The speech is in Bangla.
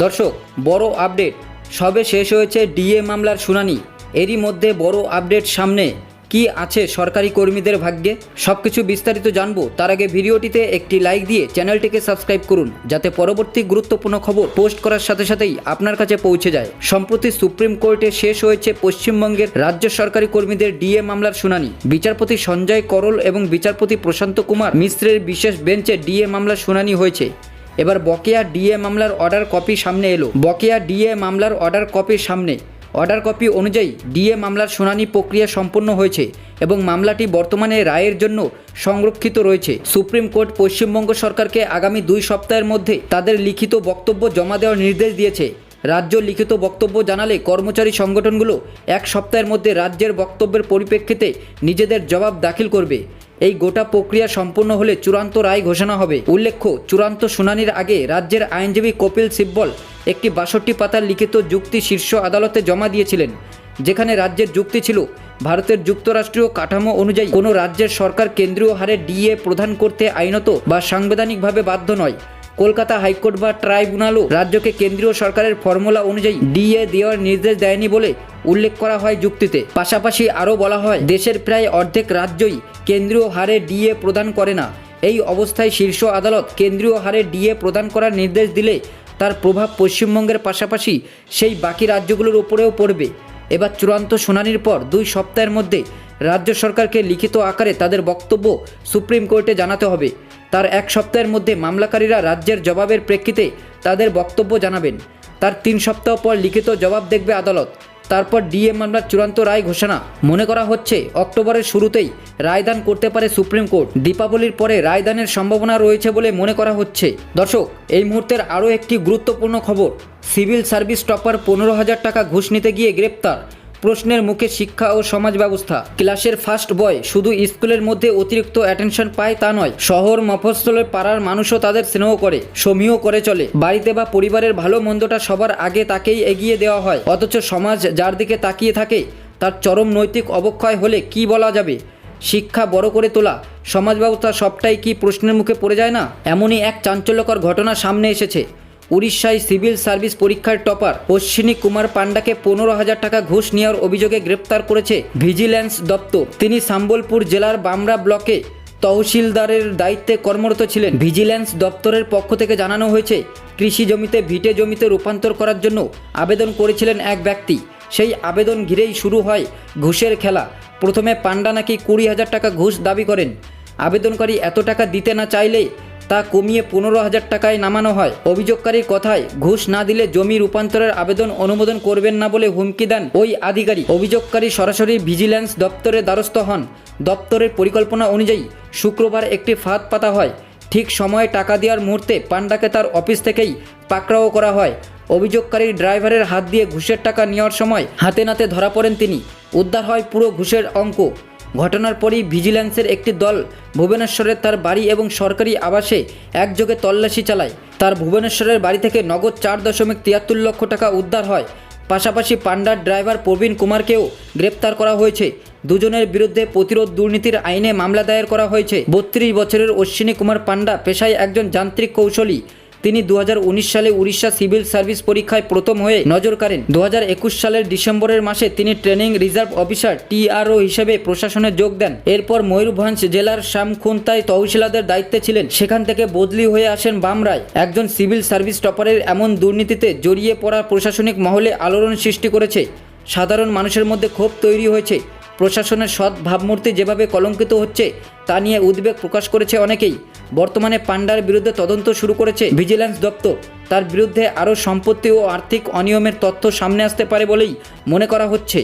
দর্শক, বড় আপডেট। সবে শেষ হয়েছে ডিএ মামলার শুনানি। এরই মধ্যে বড় আপডেট সামনে। কি আছে সরকারি কর্মীদের ভাগ্যে? সব কিছু বিস্তারিত জানব। তার আগে ভিডিওটিতে একটি লাইক দিয়ে চ্যানেলটিকে সাবস্ক্রাইব করুন, যাতে পরবর্তী গুরুত্বপূর্ণ খবর পোস্ট করার সাথে সাথেই আপনার কাছে পৌঁছে যায়। সম্প্রতি সুপ্রিম কোর্টে শেষ হয়েছে পশ্চিমবঙ্গের রাজ্য সরকারি কর্মীদের ডিএ মামলার শুনানি। বিচারপতি সঞ্জয় করল এবং বিচারপতি প্রশান্ত কুমার মিশ্রের বিশেষ বেঞ্চে ডিএ মামলার শুনানি হয়েছে। এবার বকেয়া ডিএ মামলার অর্ডার কপি সামনে এলো। বকেয়া ডিএ মামলার অর্ডার কপির সামনে। অর্ডার কপি অনুযায়ী ডিএ মামলার শুনানি প্রক্রিয়া সম্পন্ন হয়েছে এবং মামলাটি বর্তমানে রায়ের জন্য সংরক্ষিত রয়েছে। সুপ্রিম কোর্ট পশ্চিমবঙ্গ সরকারকে আগামী দুই সপ্তাহের মধ্যে তাদের লিখিত বক্তব্য জমা দেওয়ার নির্দেশ দিয়েছে। রাজ্য লিখিত বক্তব্য জানালে কর্মচারী সংগঠনগুলো এক সপ্তাহের মধ্যে রাজ্যের বক্তব্যের পরিপ্রেক্ষিতে নিজেদের জবাব দাখিল করবে। এই গোটা প্রক্রিয়া সম্পূর্ণ হলে চূড়ান্ত রায় ঘোষণা হবে। উল্লেখ্য, চূড়ান্ত শুনানির আগে রাজ্যের আইনজীবী কপিল সিব্বল একটি বাষট্টি পাতার লিখিত যুক্তি শীর্ষ আদালতে জমা দিয়েছিলেন, যেখানে রাজ্যের যুক্তি ছিল, ভারতের যুক্তরাষ্ট্রীয় কাঠামো অনুযায়ী কোনো রাজ্যের সরকার কেন্দ্রীয় হারে ডিএ প্রদান করতে আইনত বা সাংবিধানিকভাবে বাধ্য নয়। কলকাতা হাইকোর্ট বা ট্রাইব্যুনালও রাজ্যকে কেন্দ্রীয় সরকারের ফর্মুলা অনুযায়ী ডিএ দেওয়ার নির্দেশ দেয়নি বলে উল্লেখ করা হয় যুক্তিতে। পাশাপাশি আরও বলা হয়, দেশের প্রায় অর্ধেক রাজ্যই কেন্দ্রীয় হারে ডিএ প্রদান করে না। এই অবস্থায় শীর্ষ আদালত কেন্দ্রীয় হারে ডিএ প্রদান করার নির্দেশ দিলে তার প্রভাব পশ্চিমবঙ্গের পাশাপাশি সেই বাকি রাজ্যগুলোর উপরেও পড়বে। এবার চূড়ান্ত শুনানির পর দুই সপ্তাহের মধ্যে রাজ্য সরকারকে লিখিত আকারে তাদের বক্তব্য সুপ্রিম কোর্টে জানাতে হবে। তার এক সপ্তাহের মধ্যে মামলাকারীরা রাজ্যের জবাবের প্রেক্ষিতে তাদের বক্তব্য জানাবেন। তার তিন সপ্তাহ পর লিখিত জবাব দেখবে আদালত। তারপর ডিএ মামলার চূড়ান্ত রায় ঘোষণা। মনে করা হচ্ছে, অক্টোবরের শুরুতেই রায়দান করতে পারে সুপ্রিম কোর্ট। দীপাবলির পরে রায়দানের সম্ভাবনা রয়েছে বলে মনে করা হচ্ছে। দর্শক, এই মুহূর্তের আরও একটি গুরুত্বপূর্ণ খবর। সিভিল সার্ভিস টপার পনেরো হাজার টাকা ঘুষ নিতে গিয়ে গ্রেপ্তার। প্রশ্নের মুখে শিক্ষা ও সমাজ ব্যবস্থা। ক্লাসের ফার্স্ট বয় শুধু স্কুলের মধ্যে অতিরিক্ত অ্যাটেনশন পায় তা নয়, শহর মফস্বলের পাড়ার মানুষও তাদের স্নেহ করে, সমীহ করে চলে। বাড়িতে বা পরিবারের ভালো মন্দটা সবার আগে তাকেই এগিয়ে দেওয়া হয়, অথচ সমাজ যার দিকে তাকিয়ে থাকে, তার চরম নৈতিক অবক্ষয় হলে কি বলা যাবে? শিক্ষা বড় করে তোলা, সমাজ ব্যবস্থা সবটাই কি প্রশ্নের মুখে পড়ে যায় না? এমনই এক চাঞ্চল্যকর ঘটনা সামনে এসেছে। উড়িষ্যায় সিভিল সার্ভিস পরীক্ষার টপার অশ্বিনী কুমার পান্ডাকে পনেরো হাজার টাকা ঘুষ নেওয়ার অভিযোগে গ্রেপ্তার করেছে ভিজিল্যান্স দপ্তর। তিনি সাম্বলপুর জেলার বামরা ব্লকে তহসিলদারের দায়িত্বে কর্মরত ছিলেন। ভিজিল্যান্স দপ্তরের পক্ষ থেকে জানানো হয়েছে, কৃষি জমিতে ভিটে জমিতে রূপান্তর করার জন্য আবেদন করেছিলেন এক ব্যক্তি। সেই আবেদন ঘিরেই শুরু হয় ঘুষের খেলা। প্রথমে পান্ডা নাকি কুড়ি হাজার টাকা ঘুষ দাবি করেন। আবেদনকারী এত টাকা দিতে না চাইলে তা কমিয়ে পনেরো হাজার টাকায় নামানো হয়। অভিযোগকারীর কথায় ঘুষ না দিলে জমি রূপান্তরের আবেদন অনুমোদন করবেন না বলে হুমকি দেন ওই আধিকারিক। অভিযোগকারী সরাসরি ভিজিল্যান্স দপ্তরের দ্বারস্থ হন। দপ্তরের পরিকল্পনা অনুযায়ী শুক্রবার একটি ফাঁদ পাতা হয়। ঠিক সময়ে টাকা দেওয়ার মুহূর্তে পান্ডাকে তার অফিস থেকেই পাকড়াও করা হয়। অভিযোগকারীর ড্রাইভারের হাত দিয়ে ঘুষের টাকা নেওয়ার সময় হাতে নাতে ধরা পড়েন তিনি। উদ্ধার হয় পুরো ঘুষের অঙ্ক। ঘটনার পরই ভিজিল্যান্সের একটি দল ভুবনেশ্বরের তার বাড়ি এবং সরকারি আবাসে একযোগে তল্লাশি চালায়। তার ভুবনেশ্বরের বাড়ি থেকে নগদ চার দশমিক তিয়াত্তর লক্ষ টাকা উদ্ধার হয়। পাশাপাশি পান্ডার ড্রাইভার প্রবীণ কুমারকেও গ্রেপ্তার করা হয়েছে। দুজনের বিরুদ্ধে প্রতিরোধ দুর্নীতির আইনে মামলা দায়ের করা হয়েছে। বত্রিশ বছরের অশ্বিনী কুমার পান্ডা পেশায় একজন যান্ত্রিক কৌশলী। তিনি দু হাজার উনিশ সালে উড়িষ্যা সিভিল সার্ভিস পরীক্ষায় প্রথম হয়ে নজর কাড়েন। দু হাজার একুশ সালের ডিসেম্বরের মাসে তিনি ট্রেনিং রিজার্ভ অফিসার, টিআরও হিসেবে প্রশাসনে যোগ দেন। এরপর ময়ূরভঞ্জ জেলার শ্যামখুন্তায় তহসিলদার দায়িত্বে ছিলেন। সেখান থেকে বদলি হয়ে আসেন বামরায় একজন সিভিল সার্ভিস টপারের এমন দুর্নীতিতে জড়িয়ে পড়া প্রশাসনিক মহলে আলোড়ন সৃষ্টি করেছে। সাধারণ মানুষের মধ্যে ক্ষোভ তৈরি হয়েছে। প্রশাসনের সৎ ভাবমূর্তি যেভাবে কলঙ্কিত হচ্ছে, তা নিয়ে উদ্বেগ প্রকাশ করেছে অনেকেই। বর্তমানে পাণ্ডার বিরুদ্ধে তদন্ত শুরু করেছে ভিজিল্যান্স দপ্তর। তার বিরুদ্ধে আরও সম্পত্তি ও আর্থিক অনিয়মের তথ্য সামনে আসতে পারে বলেই মনে করা হচ্ছে।